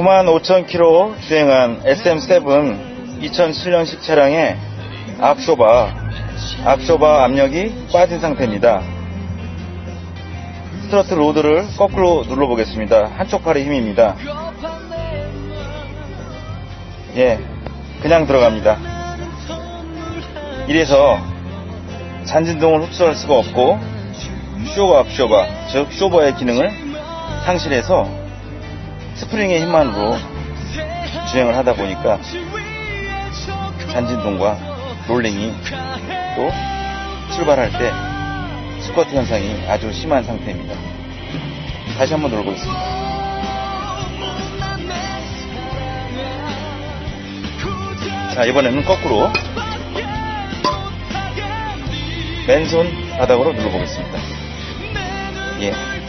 95,000km 주행한 SM7 2007년식 차량의 앞쇼바, 앞쇼바 압력이 빠진 상태입니다. 스트러트 로드를 거꾸로 눌러보겠습니다. 한쪽 팔의 힘입니다. 예, 그냥 들어갑니다. 이래서 잔진동을 흡수할 수가 없고 쇼바 앞쇼바, 즉 쇼버의 기능을 상실해서 스프링의 힘만으로 주행을 하다 보니까 잔진동과 롤링이 또 출발할 때 스쿼트 현상이 아주 심한 상태입니다. 다시 한번 눌러보겠습니다. 자, 이번에는 거꾸로 맨손 바닥으로 눌러보겠습니다. 예.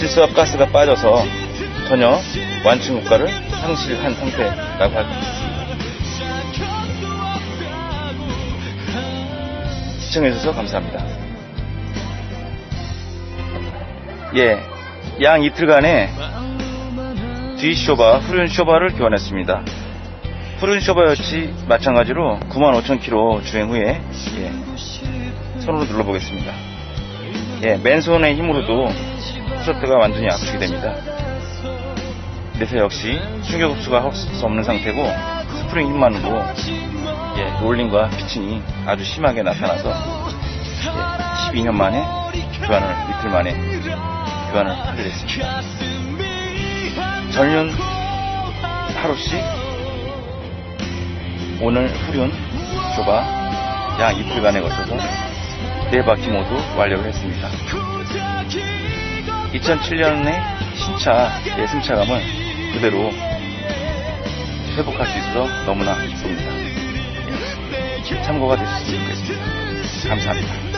질소압 가스가 빠져서 전혀 완충 효과를 상실한 상태라고 할수 있습니다. 시청해주셔서 감사합니다. 예, 양 이틀간의 뒤 쇼바, 후륜 쇼바를 교환했습니다. 후륜 쇼바 역시 마찬가지로 95,000km 주행 후에 예, 손으로 눌러보겠습니다. 예, 맨손의 힘으로도 트로트가 완전히 아프게 됩니다. 그래서 역시 충격 흡수가 할수 없는 상태고 스프링 힘만으로 예, 롤링과 피칭이 아주 심하게 나타나서 예, 12년 만에 교환을 이틀 만에 교환을 하게 됐습니다. 전륜 하루씩 오늘 후륜 쇼바 약 이틀간에 걸쳐서 네 바퀴 모두 완료를 했습니다. 2007년에 신차 예 승차감을 그대로 회복할 수 있어서 너무나 기쁩니다. 참고가 되셨으면 좋겠습니다. 감사합니다.